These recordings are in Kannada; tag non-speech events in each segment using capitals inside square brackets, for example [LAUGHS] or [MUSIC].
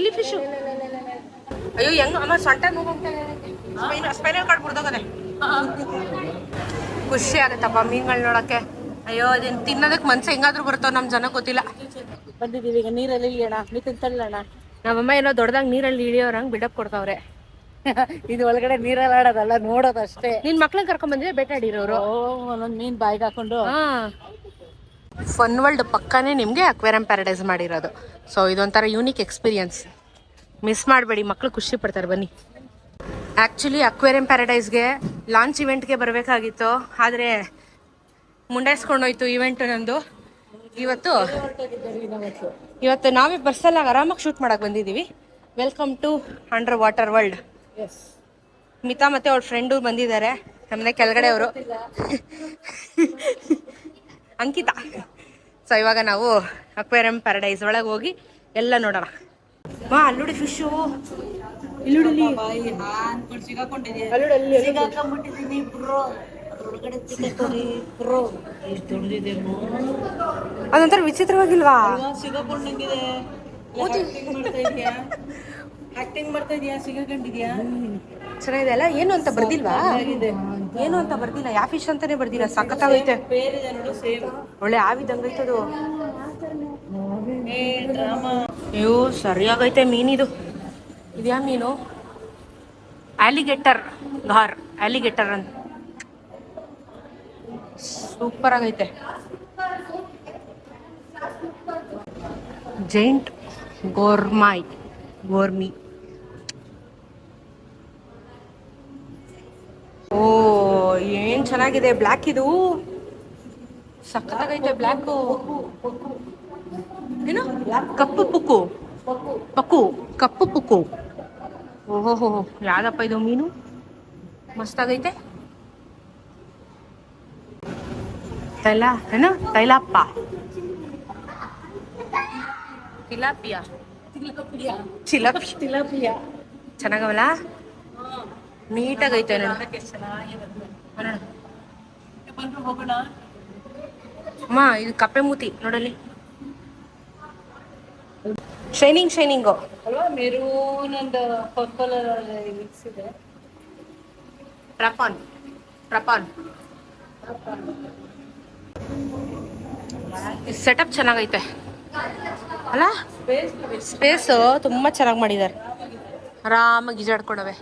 ಜೆಲಿ ಫಿಶ್ ಅಯ್ಯೋ ಹೆಂಗ ಅಮ್ಮ ಸೊಂಟ ಸ್ಪೈನಲ್ ಕಾರ್ಡ್ ಬಿಡ್ದೋಗದೆ ಖುಷಿ ಆಗುತ್ತಪ್ಪ ಮೀನ್ಗಳು ನೋಡಕ್ಕೆ. ಅಯ್ಯೋ ಇದನ್ನ ತಿನ್ನೋದಕ್ಕೆ ಮನ್ಸು ಹೆಂಗಾದ್ರೂ ಬರುತ್ತೋ ನಮ್ ಜನ ಗೊತ್ತಿಲ್ಲ. ಬಂದಿದ್ದೀವಿ ಈಗ ನೀರಲ್ಲಿ ಇಳಿಯೋಣ ಮಿತಿನ್ ತಳ್ಳೋಣ. ನಮ್ಮಮ್ಮ ಏನೋ ದೊಡ್ಡದಾಗ ನೀರಲ್ಲಿ ಇಳಿಯೋರಂಗ್ ಬಿಡಪ್ ಕೊಡ್ತಾವ್ರೆ. [LAUGHS] ಇದು ಒಳಗಡೆ ನೀರಲ್ಲಿ ಆಡೋದಲ್ಲ ನೋಡೋದು ಅಷ್ಟೇ ನಿನ್ ಮಕ್ಳನ್ನ ಕರ್ಕೊಂಡ್ ಬಂದ್ರೆ ಬೇಟಾಡಿರೋರು ಒಂದೊಂದ್ ಮೀನ್ ಬಾಯಿಗೆ ಹಾಕೊಂಡು. ಫನ್ ವರ್ಲ್ಡ್ ಪಕ್ಕನೇ ನಿಮಗೆ ಅಕ್ವೇರಿಯಂ ಪ್ಯಾರಡೈಸ್ ಮಾಡಿರೋದು. ಸೊ ಇದೊಂಥರ ಯೂನಿಕ್ ಎಕ್ಸ್ಪೀರಿಯನ್ಸ್ ಮಿಸ್ ಮಾಡಬೇಡಿ ಮಕ್ಕಳು ಖುಷಿ ಪಡ್ತಾರೆ ಬನ್ನಿ. ಆ್ಯಕ್ಚುಲಿ ಅಕ್ವೇರಿಯಂ ಪ್ಯಾರಡೈಸ್ಗೆ ಲಾಂಚ್ ಇವೆಂಟ್ಗೆ ಬರಬೇಕಾಗಿತ್ತು. ಆದರೆ ಮುಂಡಾಯಿಸ್ಕೊಂಡೋಯ್ತು ಇವೆಂಟು ನಂದು. ಇವತ್ತು ಇವತ್ತು ನಾವೇ ಬರ್ಸಲ್ಲ ಆರಾಮಾಗಿ ಶೂಟ್ ಮಾಡಕ್ಕೆ ಬಂದಿದ್ದೀವಿ. Welcome to under water world Mita ಮತ್ತೆ ಅವ್ರ ಫ್ರೆಂಡು ಬಂದಿದ್ದಾರೆ. ನಮ್ಮನೆ ಕೆಳಗಡೆ ಅವರು. ಅಂಕಿತಾ. ಸೊ ಇವಾಗ ನಾವು ಅಕ್ವೇರಿಯಂ ಪ್ಯಾರಡೈಸ್ ಒಳಗೆ ಹೋಗಿ ಎಲ್ಲ ನೋಡೋಣ. ಮಾ ಅಲ್ಲುಡಿ ಫಿಶು ಇಲ್ಲುಡಿ ಅದೊಂಥರ ವಿಚಿತ್ರವಾಗಿಲ್ವಾ? ಸಿಗಾಕೊಂಡಂಗಿದೆ. ಆಕ್ಟಿಂಗ್ ಮಾಡ್ತಾ ಇದೀಯಾ? ಆಕ್ಟಿಂಗ್ ಮಾಡ್ತಾ ಇದೀಯಾ? ಸಿಗಾಕೊಂಡಿದ್ಯಾ? ಚೆನ್ನಾಗಿದೆ ಅಲ್ಲ? ಏನು ಅಂತ ಬರ್ದಿಲ್ವಾ? ಏನು ಅಂತ ಬರ್ದಿಲ್ಲ. ಯಾವ ಫಿಶ್ ಅಂತಾನೆ ಬರ್ದಿಲ್ಲ. ಸಖತ್ತಾಗೈತೆ ಒಳ್ಳೆ ಆವಿದಂಗೈತದು ಏ ಡ್ರಾಮಾ ಅಯ್ಯೋ ಸರಿಯಾಗೈತೆ ಮೀನಿದು. ಇದ್ಯಾ ಮೀನು? Alligator gar. ಆಲಿಗೇಟರ್ ಅಂತ. ಸೂಪರ್ ಆಗೈತೆ. ಜೈಂಟ್ ಗೋರ್ಮಾಯ್ ಗೋರ್ಮಿ ಓ ಏನ್ ಚೆನ್ನಾಗಿದೆ? ಬ್ಲ್ಯಾಕ್ ಇದು? ಸಖತ್ತಾಗೈತೆ ಬ್ಲ್ಯಾಕು ಏನು? ಕಪ್ಪು ಪುಕ್ಕು. ಪಕ್ಕು. ಕಪ್ಪು ಪುಕ್ಕು. ಓಹೋ ಯಾವ್ದಪ್ಪ ಇದು ಮೀನು? ಮಸ್ತಾಗೈತೆ. ತೈಲ ಏನು? ತೈಲಪ್ಪ. ತಿಲಾಪಿಯಾ. ಚಿಲಪಿ ತಿಲಾಪಿಯ. ಚೆನ್ನಾಗವಲ್ಲ? ನೀಟಾಗೈತೆ ನೋಡು ಹೋಗೋಣ ಅಮ್ಮ ಇದು ಕಪ್ಪೆ ಮೂತಿ ನೋಡಲಿ ಶೈನಿಂಗ್ ಶೈನಿಂಗು ಅಲ್ವಾ ಮೆರೂನ್ ಅಂಡ್ ಪರ್ಪಲ್ ಮಿಕ್ಸ್ ಇದೆ. ಪ್ರಪಾನ್ ಪ್ರಪಾನ್. ಸೆಟಪ್ ಚೆನ್ನಾಗೈತೆ. ಅಲ್ಲ? ಸ್ಪೇಸ್ ತುಂಬಾ ತುಂಬ ಚೆನ್ನಾಗಿ ಮಾಡಿದ್ದಾರೆ. ಆರಾಮಾಗಿ ಈಜಾಡ್ಕೊಡವೆ.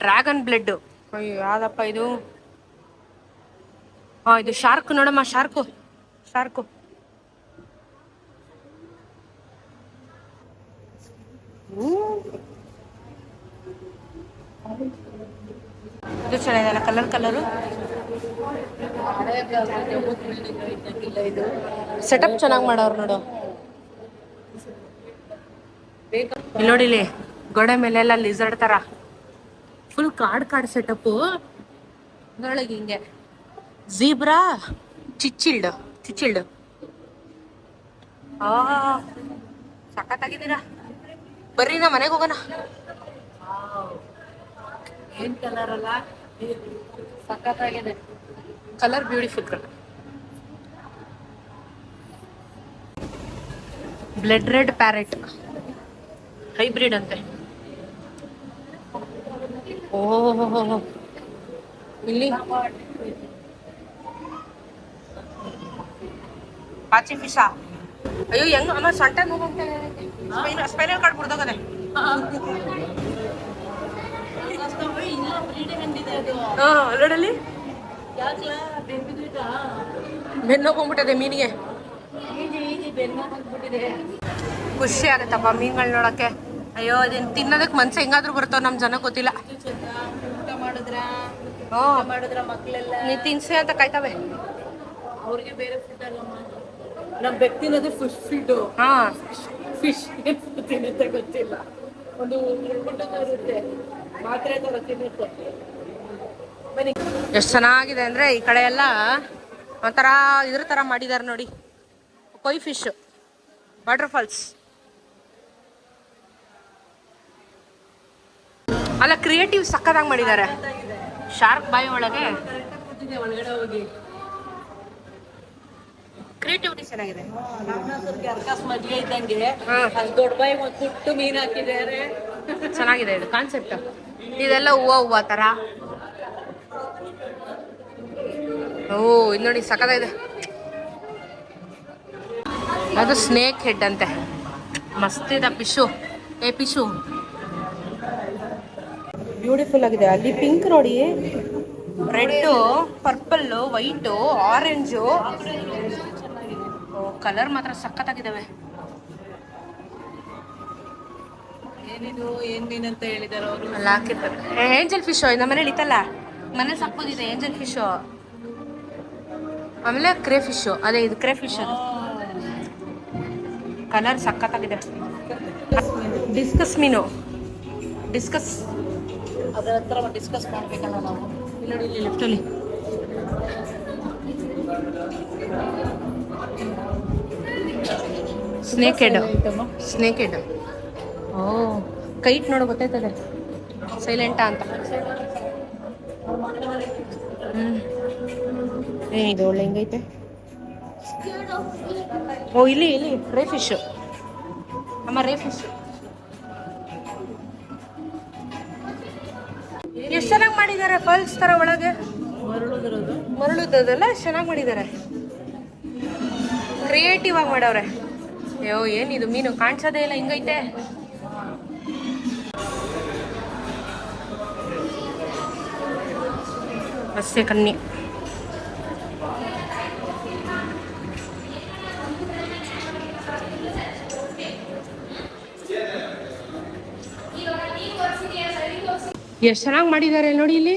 Dragon blood. ಅಯ್ಯೋ ಯಾವ್ದಪ್ಪ ಇದು? ಹಾ ಇದು ಶಾರ್ಕ್ ನೋಡಮ್ಮ ಶಾರ್ಕು. ಶಾರ್ಕು. ಇದು ಚೆನ್ನಾಗಿದೆ ಕಲರ್ ಕಲರು? ಸೆಟಪ್ ಚೆನ್ನಾಗಿ ಮಾಡೋರು ನೋಡು. ಇಲ್ಲಿ ನೋಡಿಲಿ ಗೋಡೆ ಮೇಲೆಲ್ಲ ಲಿಸರ್ಡ್ ತರ. ಫುಲ್ ಕಾಡ್ ಕಾಡ್ ಸೆಟಪ್ ಅದ್ರೊಳಗೆ ಹಿಂಗೆ. ಜೀಬ್ರಾ ಚಿಚ್ಚಿಲ್ಡ್ ಚಿಚ್ಚಿಲ್ಡ್ ಆ ಸಖತ್ತಾಗಿದ್ದೀರಾ? ಬರ್ರಿ ನಾ ಮನೆಗೆ ಹೋಗೋಣ. ಏನ್ ಕಲರ್ ಅಲ್ಲ? ಸಖತ್ತಾಗಿದೆ. Colour beautiful colour blood red parrot hybrid ಅಂತೆ. ಓಹೋ ಇಲ್ಲಿ? ಪಾಚಿ ಫಿಶಾ ಅಯ್ಯೋ ಹೆಂಗ ಅಮ್ಮ ಸೊಂಟ ನೋವು ಸ್ಪೈನಲ್ ಕಾರ್ಡ್ ಬಿಡ್ದೋಗದೆ. ಅಲ್ಲಡಲ್ಲಿ ಯಾಕಲ? ಬೆಂಬಿದ್ಬಿಟ್ಟಾ ಬೆನ್ನು ಹೋಗ್ಬಿಟ್ಟದೆ ಮೀನಿಗೆ. ಖುಷಿ ಆಗುತ್ತಪ್ಪ ಮೀನುಗಳು ನೋಡಕ್ಕೆ. ಅಯ್ಯೋ ಇದನ್ನ ತಿನ್ನೋದಕ್ಕೆ ಮನ್ಸು ಹೆಂಗಾದ್ರೂ ಬರ್ತಾವ ನಮ್ಮ ಜನ ಗೊತ್ತಿಲ್ಲ. ನೀ ತಿನ್ಸಿ ಅಂತ ಕಾಯ್ತವೆ. ಅವ್ರಿಗೆ ಬೇರೆ ಫುಡ್ ಅಲ್ಲಮ್ಮ ನಮ್ಮ ವ್ಯಕ್ತಿನದು ಫಿಶ್ ಫೀಡ್ ಹಾ. ಫಿಶ್ ತಿನ್ನುತ್ತೆ ಗೊತ್ತಿಲ್ಲ. ಒಂದು ಇರುತ್ತೆ ಮಾತ್ರೆ ತರ ತಿನ್ನುತ್ತೆ. ಎಷ್ಟು ಚೆನ್ನಾಗಿದೆ ಅಂದ್ರೆ ಈ ಕಡೆ ಎಲ್ಲ ಒಂಥರ ಇದ್ರ ತರ ಮಾಡಿದಾರೆ ನೋಡಿ. ಕೊಯ್ ಫಿಶ್ ವಾಟರ್ ಫಾಲ್ಸ್ ಅಲ್ಲ ಕ್ರಿಯೇಟಿವ್ ಸಕ್ಕದಾಗಿ ಮಾಡಿದ್ದಾರೆ ಶಾರ್ಕ್ ಬಾಯಿ ಒಳಗೆ. ಕ್ರಿಯೇಟಿವಿಟಿ ಚೆನ್ನಾಗಿದೆ. ಮದ್ವೆ ಇದ್ದಂಗೆ. ದೊಡ್ಡ ಬಾಯಿ ಒಂದ್ ಪುಟ್ಟು ಮೀನ್ ಹಾಕಿದ್ದಾರೆ. ಚೆನ್ನಾಗಿದೆ ಇದು. ಕಾನ್ಸೆಪ್ಟ್ ಇದೆಲ್ಲ ಹೂವ ಹೂವ ತರ. ಓ ಇದು ನೋಡಿ ಇದೆ ಅದು ಸ್ನೇಕ್ ಹೆಡ್ ಅಂತೆ. ಮಸ್ತಿದೆ ಪಿಶು. ಏ ಪಿಶು. ಬ್ಯೂಟಿಫುಲ್ ಆಗಿದೆ. ಅಲ್ಲಿ ಪಿಂಕ್ ನೋಡಿ. Red purple white orange colour ಮಾತ್ರ ಸಖತ್ತಾಗಿದ್ದಾವೆ. ಏನಿದು ಏನ್ ಮೀನ್ ಅಂತ ಹೇಳಿದಾರೆ ಅವರು? ಅಲ್ಲ ಹಾಕಿರ್ತಾರೆ ಏಂಜಲ್ ಫಿಶ್ ನಮ್ಮ ಮನೇಲಿ ಇತ್ತಲ್ಲ? ಮನೇಲಿ ಸಾಕ್ಬೋದಿದೆ ಏಂಜಲ್ ಫಿಶ್ ಆಮೇಲೆ ಕ್ರೇ ಫಿಶ್ ಅದೇ ಇದು ಕ್ರೇ ಫಿಶ್ ಅದು ಕಲರ್ ಸಖತ್ತಾಗಿದೆ. ಡಿಸ್ಕಸ್ ಮೀನು. ಡಿಸ್ಕಸ್ ಅದ್ರ ಹತ್ರ ಡಿಸ್ಕಸ್ ಮಾಡ್ಬೇಕಲ್ಲ ನಾವು. ಇಲ್ಲಿ ನೋಡಿ ಇಲ್ಲಿ ಲೆಫ್ಟಲ್ಲಿ ಸ್ನೇಕ್ ಹೆಡ್ ಸ್ನೇಕ್ ಹೆಡ್ ಓ ಕೈಟ್ ನೋಡು ಗೊತ್ತಾಯ್ತದೆ. ಸೈಲೆಂಟಾ ಅಂತ. ಏ ಇದು ಒಳ್ಳೆ ಹೆಂಗೈತೆ? ಓ ಇಲ್ಲಿ ಇಲ್ಲಿ ರೇ ಫಿಶ್ ಅಮ್ಮ ರೇ ಫಿಶ್ ಮಾಡಿದ್ದಾರೆ ಫಾಲ್ಸ್ ತರ ಒಳಗೆ? ಮರಳುದಲ್ಲ ಚೆನ್ನಾಗಿ ಮಾಡಿದ್ದಾರೆ. ಕ್ರಿಯೇಟಿವ್ ಆಗಿ ಮಾಡವ್ರೆ. ಅಯ್ಯೋ ಏನಿದು ಮೀನು ಕಾಣಿಸೋದೇ ಇಲ್ಲ ಹಿಂಗೈತೆ. ಮತ್ಸ್ಯ ಕನ್ನಿ. ಎಷ್ಟು ಚೆನ್ನಾಗಿ ಮಾಡಿದ್ದಾರೆ ನೋಡಿ ಇಲ್ಲಿ.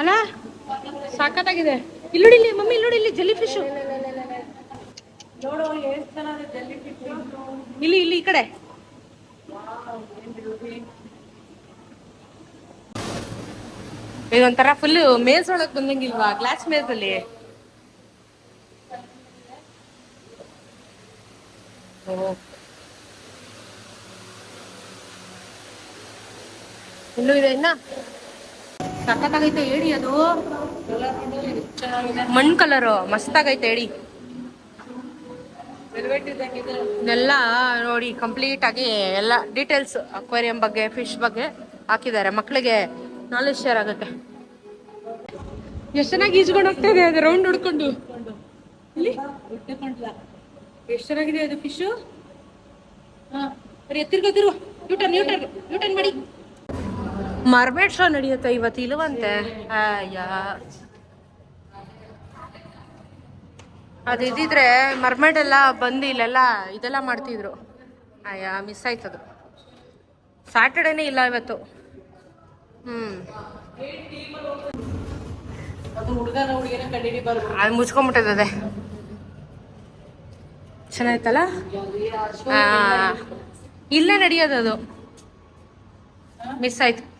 ಅಲ್ಲ ಸಾಕತ್ತಾಗಿದೆ ಇಲ್ಲಿ ನೋಡಿ ಇಲ್ಲಿ, ಮಮ್ಮಿ, ಇಲ್ಲಿ ನೋಡಿ ಇಲ್ಲಿ ಜೆಲ್ಲಿ ಫಿಶ್ ಇಲ್ಲಿ ಇಲ್ಲಿ ಈ ಕಡೆ. ಇದೊಂಥರ ಫುಲ್ ಮೇಜ್ ಒಳಗ್ ಬಂದಂಗಿಲ್ವಾ? ಗ್ಲಾಸ್ ಮೇಸ್ ಅಲ್ಲಿ. ಓ. ಇಲ್ಲೂ ಇದೆ ಇನ್ನ? ಸಖತ್ತಾಗೈತೆ ಹೇಳಿ ಅದು. ಮಣ್ಣು ಕಲರು ಮಸ್ತಾಗೈತೆ ಹೇಳಿ. ಇದೆಲ್ಲ ನೋಡಿ ಕಂಪ್ಲೀಟ್ ಆಗಿ ಎಲ್ಲ ಡೀಟೇಲ್ಸ್ ಅಕ್ವೇರಿಯಂ ಬಗ್ಗೆ ಫಿಶ್ ಬಗ್ಗೆ ಹಾಕಿದ್ದಾರೆ. ಮಕ್ಕಳಿಗೆ ನಾಲೆಜ್ ಶೇರ್ ಆಗುತ್ತೆ. ಎಷ್ಟು ಚೆನ್ನಾಗಿ ಈಜ್ಕೊಂಡು ಹೋಗ್ತಾ ಇದೆ ಅದು ರೌಂಡ್ ಹುಡ್ಕೊಂಡು? ಎಷ್ಟು ಚೆನ್ನಾಗಿದೆ ಅದು ಫಿಶು ಹಾ ಯೂಟರ್ನ್ ಯೂಟರ್ ಯೂಟರ್ನ್ ಮಾಡಿ. ಮರ್ಮೇಡ್ ಶೋ ನಡೆಯುತ್ತೆ ಇವತ್ತು ಇಲ್ಲವಂತೆ ಅಯ್ಯ. ಅದು ಇದ್ದಿದ್ರೆ ಮರ್ಮೇಡ್ ಎಲ್ಲ ಬಂದು ಇಲ್ಲೆಲ್ಲ ಇದೆಲ್ಲ ಮಾಡ್ತಿದ್ರು. ಅಯ್ಯ ಮಿಸ್ ಆಯ್ತದು. ಸ್ಯಾಟರ್ಡೇನೇ ಇಲ್ಲ ಇವತ್ತು. ಹ್ಮ್. ಅದು ಚೆನ್ನಾಯ್ತಲ್ಲ? ಇಲ್ಲೇ. ನಡೆಯೋದು ಅದು. ಮಿಸ್ ಆಯ್ತು.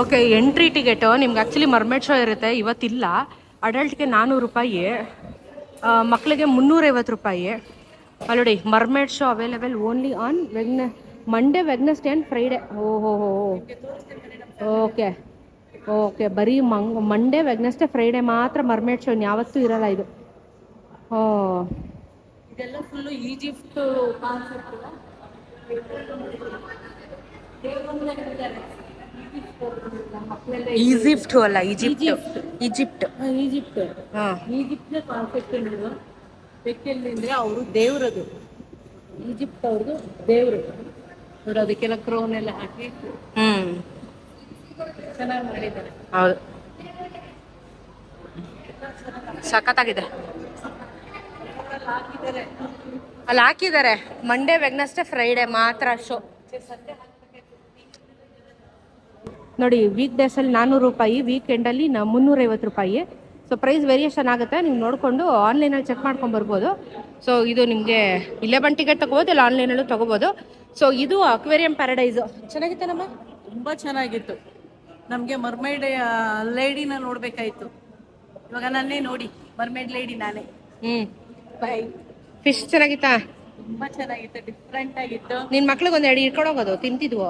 ಓಕೆ ಎಂಟ್ರಿ ಟಿಕೆಟು ನಿಮ್ಗೆ ಆ್ಯಕ್ಚುಲಿ ಮರ್ಮೇಡ್ ಶೋ ಇರುತ್ತೆ, ಇವತ್ತಿಲ್ಲ. ಅಡಲ್ಟ್ಗೆ ನಾನ್ನೂರು ರೂಪಾಯಿ. ಮಕ್ಕಳಿಗೆ ಮುನ್ನೂರೈವತ್ತು ರೂಪಾಯಿ. ಅಲ್ಲೋಡಿ ನೋಡಿ mermaid show available only on ವೆಗ್ನ Monday Wednesday and Friday ಓಹೋ ಹೋ ಓಕೆ ಓಕೆ ಬರೀ ಮಂಗ್ ಮಂಡೇ ವೆಗ್ನಸ್ಡೇ ಫ್ರೈಡೇ ಮಾತ್ರ ಮರ್ಮೇಡ್ ಶೋ ಯಾವತ್ತೂ ಇರಲ್ಲ ಇದು. ಓ ಇದೆಲ್ಲ ಫುಲ್ಲು ಈಜಿಪ್ಟ್ ಕಾನ್ಸೆಪ್ಟ್ ಈಜಿಪ್ಟ್ ಅಲ್ಲ ಈಜಿಪ್ಟ್. ಈಜಿಪ್ಟ್. ಈಜಿಪ್ಟ್. ಈಜಿಪ್ಟ್ ಈಜಿಪ್ಟ್ನ ಕಾನ್ಸೆಪ್ಟ್ ಬೆಕ್ಕೆಲ್ಲಿ ಅಂದ್ರೆ ಅವರು ದೇವ್ರದು. ಈಜಿಪ್ಟ್ ಅವ್ರದ್ದು ದೇವ್ರು. ನೋಡಿ ಅದಕ್ಕೆಲ್ಲ ಕ್ರೌನ್ ಎಲ್ಲ ಹಾಕಿ ಹ್ಮ್. ಚೆನ್ನಾಗಿ ಮಾಡಿದ್ದಾರೆ. ಹೌದು. ಸಖತ್ತಾಗಿದೆ. ಅಲ್ಲಿ ಹಾಕಿದ್ದಾರೆ. ಮಂಡೇ ವೆಗ್ನಸ್ಡೇ ಫ್ರೈಡೇ ಮಾತ್ರ ಶೋ ನೋಡಿ ವೀಕ್ ಡೇಸಲ್ಲಿ ನಾನ್ನೂರು ರೂಪಾಯಿ ವೀಕೆಂಡಲ್ಲಿ ನಾ ಮುನ್ನೂರೈವತ್ತು ರೂಪಾಯಿ. ಸೊ ಪ್ರೈಸ್ ವೇರಿಯೇಷನ್ ಆಗುತ್ತೆ ನೀವು ನೋಡಿಕೊಂಡು ಆನ್ಲೈನಲ್ಲಿ ಚೆಕ್ ಮಾಡ್ಕೊಂಡು ಬರ್ಬೋದು. ಸೊ ಇದು ನಿಮಗೆ ಇಲ್ಲೇ ಬಂದು ಟಿಕೆಟ್ ತೊಗೋಬೋದು ಇಲ್ಲ ಆನ್ಲೈನಲ್ಲೂ ತೊಗೋಬೋದು. ಸೊ ಇದು ಅಕ್ವೇರಿಯಂ ಪ್ಯಾರಡೈಸು ಚೆನ್ನಾಗಿತ್ತಾ ನಮ್ಮ ತುಂಬಾ ಚೆನ್ನಾಗಿತ್ತು. ನಮಗೆ ಮರ್ಮೈಡ್ ಲೇಡಿನ ನೋಡ್ಬೇಕಾಯ್ತು. ಇವಾಗ ನಾನೇ ನೋಡಿ ಮರ್ಮೈಡ್ ಲೇಡಿ ನಾನೇ. ಹ್ಞೂ ಬೈ ಫಿಶ್ ಚೆನ್ನಾಗಿತ್ತಾ? ತುಂಬಾ ಚೆನ್ನಾಗಿತ್ತು ಡಿಫ್ರೆಂಟ್ ಆಗಿತ್ತು. ನಿನ್ನ ಮಕ್ಳಿಗೆ ಒಂದು ಎರಡು ಇಟ್ಕೊಂಡು ಹೋಗೋದು ತಿಂತಿದ್ವು?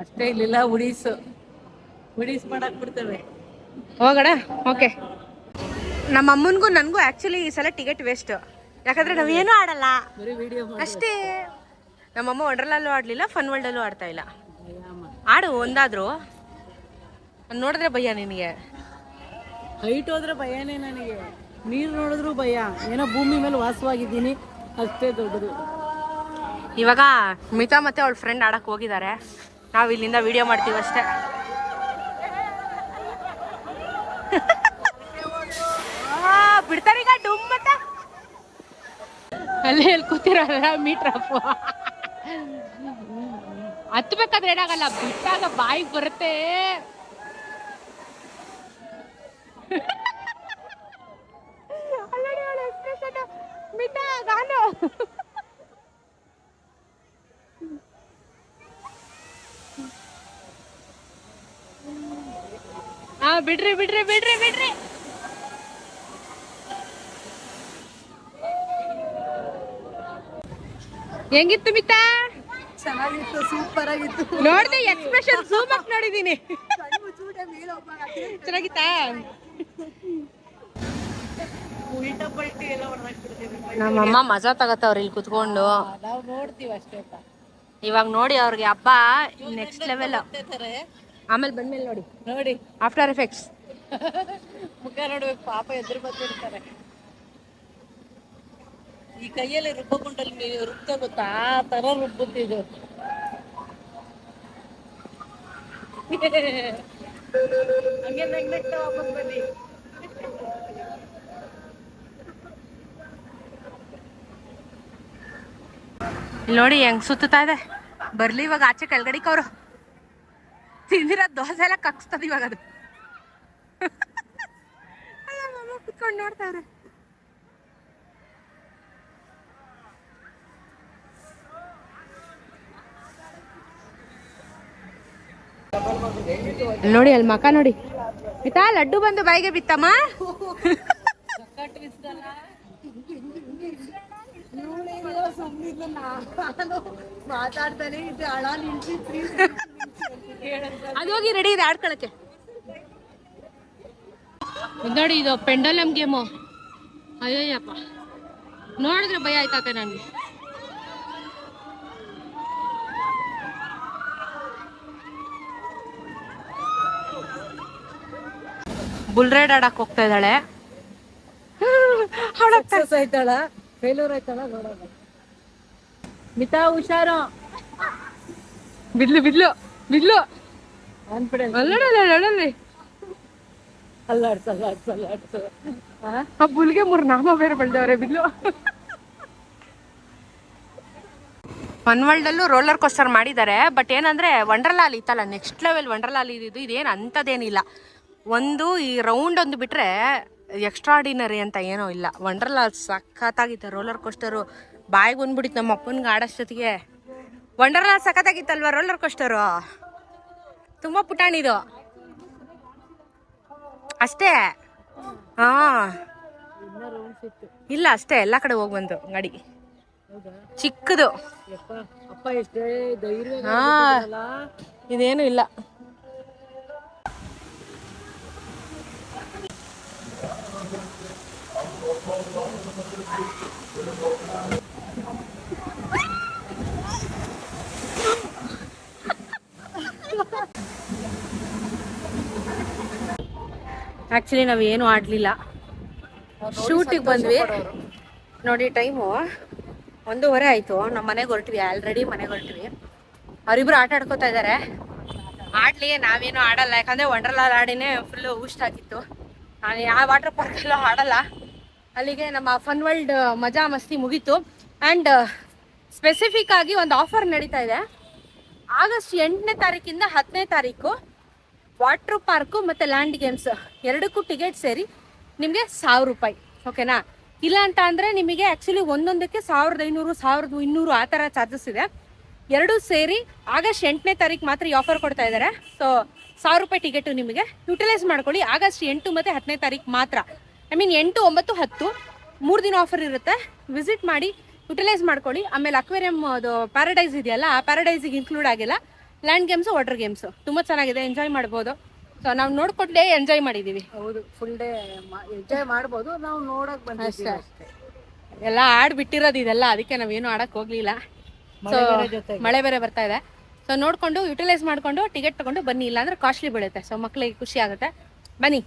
ಅಷ್ಟೇ ಇಲ್ಲಿಲ್ಲ ಉಡೀಸು. ಉಡೀಸ್ ಮಾಡಕ್ ಬಿಡ್ತೇವೆ. ಹೋಗಡ ಓಕೆ. ನಮ್ಮ ಅಮ್ಮನಿಗೂ ನನಗೂ ಆ್ಯಕ್ಚುಲಿ ಈ ಸಲ ಟಿಕೆಟ್ ವೇಸ್ಟ್ ಯಾಕಂದ್ರೆ ನಾವೇನು ಆಡಲ್ಲ. ಅಷ್ಟೇ. ನಮ್ಮಮ್ಮ ವಂಡರ್ಲಲ್ಲೂ ಆಡಲಿಲ್ಲ ಫನ್ ವರ್ಲ್ಡಲ್ಲೂ ಆಡ್ತಾ ಇಲ್ಲ. ಆಡು ಒಂದಾದ್ರು. ನೋಡಿದ್ರೆ ಭಯ ನಿನಗೆ. ಹೈಟ್ ಹೋದ್ರೆ ಭಯನೇ ನನಗೆ. ನೀರು ನೋಡಿದ್ರು ಭಯ. ಏನೋ ಭೂಮಿ ಮೇಲೆ ವಾಸವಾಗಿದ್ದೀನಿ. ಅಷ್ಟೇ ದೊಡ್ಡದು. ಇವಾಗ ಮಿತಾ ಮತ್ತೆ ಅವಳ ಫ್ರೆಂಡ್ ಆಡಕ್ಕೆ ಹೋಗಿದ್ದಾರೆ. ನಾವು ಇಲ್ಲಿಂದ ವಿಡಿಯೋ ಮಾಡ್ತೀವಿ ಅಷ್ಟೇ. ಆ, ಬಿಡ್ತಾರೆ ಈಗ ಡುಮ್ ಅಂತ ಅಲ್ಲೇ ಎಲ್ಲಿ ಕೂತಿರಲ್ಲ ಮೀಟ್ರಪ್ಪ ಹತ್ಬೇಕಾದ್ರೆ ಏನಾಗಲ್ಲ ಬಿಟ್ಟಾಗ ಬಾಯಿಗೆ ಬರುತ್ತೆ ಅಲ್ಲಡಿ ಅವಳ expression. ಮಿತಾ ಗಾನು ಹಾ ಬಿಡ್ರಿ ಬಿಡ್ರಿ ಬಿಡ್ರಿ ಬಿಡ್ರಿ. ಹೆಂಗಿತ್ತು ಮಿತಾ? ಚೆನ್ನಾಗಿತ್ತು ಸೂಪರ್ ಆಗಿತ್ತು. ನೋಡಿದೆ ಎಕ್ಸ್ಪ್ರೆಷನ್ ಝೂಮ್ ಅಪ್ ನೋಡಿದೀನಿ. ಚೆನ್ನಾಗಿತ್ತಾ? ನಮ್ಮಮ್ಮ ಮಜಾ ತಗತ್ತವ್ರ ಇಲ್ಲಿ ಕುತ್ಕೊಂಡು. ನಾವು ನೋಡ್ತೀವಿ ಅಷ್ಟೇ ಇವಾಗ ನೋಡಿ ಅವ್ರಿಗೆ ಹಬ್ಬ ನೆಕ್ಸ್ಟ್ ಲೆವೆಲ್ ಆಮೇಲೆ ಬಂದ್ಮೇಲೆ ನೋಡಿ. ನೋಡಿ. ಆಫ್ಟರ್ ಎಫೆಕ್ಟ್ಸ್ [LAUGHS] ಮುಖ ನೋಡ್ಬೇಕು ಪಾಪ ಎದುರು ಬಂದಿರ್ತಾರೆ ಈ ಕೈಯಲ್ಲಿ ರುಬ್ಬಕೊಂಡಲ್ಲಿ ರುಬ್ತಾ ಗೊತ್ತಾ? ಆ ತರ ರುಬ್ಬುತ್ತಿದ್ದು [LAUGHS] ಹಂಗೆ ವಾಪಸ್ ಬನ್ನಿ. ನೋಡಿ ಹೆಂಗ್ ಸುತ್ತಾ ಇದೆ. ಬರ್ಲಿ ಇವಾಗ ಆಚೆ ಕೆಳಗಡಿಕ್ ಅವರು ತಿಂದಿರೋ ದೋಸೆ ಎಲ್ಲ ಕಕ್ಸ್ತದ ಇವಾಗ ಅದು. ಅಲ್ಲ ಮಮ್ಮ ಕುತ್ಕೊಂಡು ನೋಡ್ತಾವ್ರೆ ನೋಡಿ ಅಲ್ಲಿ ಮಕ ನೋಡಿ. ಆಯ್ತಾ ಲಡ್ಡು ಬಂದು ಬಾಯಿಗೆ ಬಿತ್ತಮ್ಮ. ಮಾತಾಡ್ತಾನೆ ಇದು ಹಣ ನಿಲ್ಸಿ ಅದು ಹೋಗಿ ರೆಡಿ ಇದೆ ಆಡ್ಕೊಳಕ್ಕೆ. ಇದ್ ನೋಡಿ ಇದು ಪೆಂಡಲಮ್ ಗೇಮು. ಅಯ್ಯಯ್ಯಪ್ಪ. ನೋಡಿದ್ರೆ ಭಯ ಆಯ್ತಾತೆ ನನಗೆ ಬುಲ್ ರೈಡ್ ಆಡಕ್ ಹೋಗ್ತಾ ಇದ್ದಾಳೆ. ಆಯ್ತಾಳ? ಫೇಲ್ಯೂರ್ ಆಯ್ತಾಳ? ನೋಡೋಣ. ಮಿತಾ ಹುಷಾರು. ಬಿಡ್ಲು ಬಿಡ್ಲು ಬಿದ್ಲು. ಬುಲ್ಗೆ ಮೂರು ನಾಮ ಬೇರೆ ಬೆಳೆದವ್ರೆ ಬಿಲ್ಲು. ಒನ್ ವರ್ಲ್ಡ್ ಅಲ್ಲೂ ರೋಲರ್ ಕೋಸ್ಟರ್ ಮಾಡಿದ್ದಾರೆ ಬಟ್ ಏನಂದ್ರೆ ವಂಡರ್ಲಾಲ್ ಇತ್ತಲ್ಲ ನೆಕ್ಸ್ಟ್ ಲೆವೆಲ್ ವಂಡರ್ಲಾಲ್ ಅಲ್ಲಿ ಇದು ಇದೇನು ಅಂತದೇನಿಲ್ಲ ಒಂದು ಈ ರೌಂಡ್ ಒಂದು ಬಿಟ್ರೆ ಎಕ್ಸ್ಟ್ರಾಡಿನರಿ ಅಂತ ಏನೋ ಇಲ್ಲ. ವಂಡರ್ಲಾ ಸಖತ್ತಾಗಿತ್ತು ರೋಲರ್ ಕೋಸ್ಟರು ಬಾಯಿಗೆ ಬಂದ್ಬಿಟ್ಟಿತ್ತು ನಮ್ಮ ಅಪ್ಪನಿಗೆ ಆಡೋಷ್ಟೊತ್ತಿಗೆ ವಂಡರ್ಲಾಲ್ ಸಖತ್ತಾಗಿತ್ತಲ್ವ ರೋಲರ್ ಕೋಸ್ಟರು ತುಂಬ ಪುಟಾಣಿದು ಅಷ್ಟೇ? ಹಾ. ಇಲ್ಲ, ಅಷ್ಟೇ, ಎಲ್ಲ ಕಡೆ ಹೋಗಿ ಬಂತು ಗಾಡಿ ಚಿಕ್ಕದು. ಹಾ. ಇದೇನು ಇಲ್ಲ. ಆಕ್ಚುಲಿ ನಾವು ಏನು ಆಡ್ಲಿಲ್ಲ. ಶೂಟಿಗೆ ಬಂದ್ವಿ. ನೋಡಿ ಟೈಮು ಒಂದೂವರೆ ಆಯಿತು. ನಮ್ಮ ಮನೆಗೆ ಹೊರಟಿವಿ. ಆಲ್ರೆಡಿ ಮನೆಗೆ ಹೊರಟಿವಿ. ಅವರಿಬ್ರು ಆಟ ಆಡ್ಕೋತಾ ಇದ್ದಾರೆ ಆಡ್ಲಿ, ನಾವೇನು ಆಡಲ್ಲ. ಯಾಕಂದ್ರೆ ವಂಡರ್ಲಾಲ್ ಆಡಿನೇ ಫುಲ್ಲು ಆಗಿತ್ತು. ನಾನು ಯಾವ ವಾಟರ್ ಪಾರ್ಕಲ್ಲೂ ಆಡಲ್ಲ. ಅಲ್ಲಿಗೆ ನಮ್ಮ ಫನ್ ವರ್ಲ್ಡ್ ಮಜಾ ಮಸ್ತಿ ಮುಗೀತು. ಆ್ಯಂಡ್ ಸ್ಪೆಸಿಫಿಕ್ ಆಗಿ ಒಂದು ಆಫರ್ ನಡೀತಾ ಇದೆ. ಆಗಸ್ಟ್ ಎಂಟನೇ ತಾರೀಕಿಂದ ಹತ್ತನೇ ತಾರೀಕು. ವಾಟರ್ ಪಾರ್ಕು ಮತ್ತು ಲ್ಯಾಂಡ್ ಗೇಮ್ಸ್ ಎರಡಕ್ಕೂ ಟಿಕೆಟ್ ಸೇರಿ ನಿಮಗೆ ಸಾವಿರ ರೂಪಾಯಿ, ಓಕೆನಾ? ಇಲ್ಲ ಅಂತ ಅಂದರೆ ನಿಮಗೆ ಆ್ಯಕ್ಚುಲಿ ಒಂದೊಂದಕ್ಕೆ ಸಾವಿರದ ಐನೂರು, ಸಾವಿರದ ಇನ್ನೂರು ಆ ಥರ ಚಾರ್ಜಸ್ ಇದೆ. ಎರಡೂ ಸೇರಿ ಆಗಸ್ಟ್ ಎಂಟನೇ ತಾರೀಕು ಮಾತ್ರ ಈ ಆಫರ್ ಕೊಡ್ತಾ ಇದ್ದಾರೆ ಸೊ ಸಾವಿರ ರೂಪಾಯಿ ಟಿಕೆಟು ನಿಮಗೆ ಯುಟಿಲೈಸ್ ಮಾಡ್ಕೊಳ್ಳಿ. ಆಗಸ್ಟ್ ಎಂಟು ಮತ್ತು ಹತ್ತನೇ ತಾರೀಕು ಮಾತ್ರ. ಐ ಮೀನ್ ಎಂಟು, ಒಂಬತ್ತು, ಹತ್ತು, ಮೂರು ದಿನ ಆಫರ್ ಇರುತ್ತೆ. ವಿಸಿಟ್ ಮಾಡಿ ಯುಟಿಲೈಸ್ ಮಾಡ್ಕೊಳ್ಳಿ. ಆಮೇಲೆ ಅಕ್ವೇರಿಯಮ್ ಅದು ಪ್ಯಾರಡೈಸ್ ಇದೆಯಲ್ಲ, ಆ ಪ್ಯಾರಡೈಸಿಗೆ ಇನ್ಕ್ಲೂಡ್ ಆಗಿಲ್ಲ. ಲ್ಯಾಂಡ್ ಗೇಮ್ಸು ವಾಟರ್ ಗೇಮ್ಸು ತುಂಬ ಚೆನ್ನಾಗಿದೆ ಎಂಜಾಯ್ ಮಾಡ್ಬೋದು. ಸೊ ನಾವು ನೋಡ್ಕೊಟ್ಲೆ ಎಂಜಾಯ್ ಮಾಡಿದೀವಿ. ಹೌದು ಫುಲ್ ಡೇ ಎಂಜಾಯ್ ಮಾಡ್ಬೋದು ನಾವು ನೋಡಕ್ ಬಂದಿದ್ದೀವಿ ಅಷ್ಟೇ. ಎಲ್ಲ ಆಡ್ ಬಿಟ್ಟಿರೋದು ಇದೆಲ್ಲ ಅದಕ್ಕೆ ನಾವೇನು ಆಡಕ್ ಹೋಗ್ಲಿಲ್ಲ. ಸೊ ಮಳೆ ಬೇರೆ ಜೊತೆಗೆ. ಮಳೆ ಬೇರೆ ಬರ್ತಾ ಇದೆ. ಸೊ ನೋಡ್ಕೊಂಡು ಯುಟಿಲೈಸ್ ಮಾಡ್ಕೊಂಡು ಟಿಕೆಟ್ ತಗೊಂಡು ಬನ್ನಿ ಇಲ್ಲ ಅಂದ್ರೆ ಕಾಸ್ಟ್ಲಿ ಬೀಳುತ್ತೆ. ಸೊ ಮಕ್ಳಿಗೆ ಖುಷಿ ಆಗುತ್ತೆ. ಬನ್ನಿ.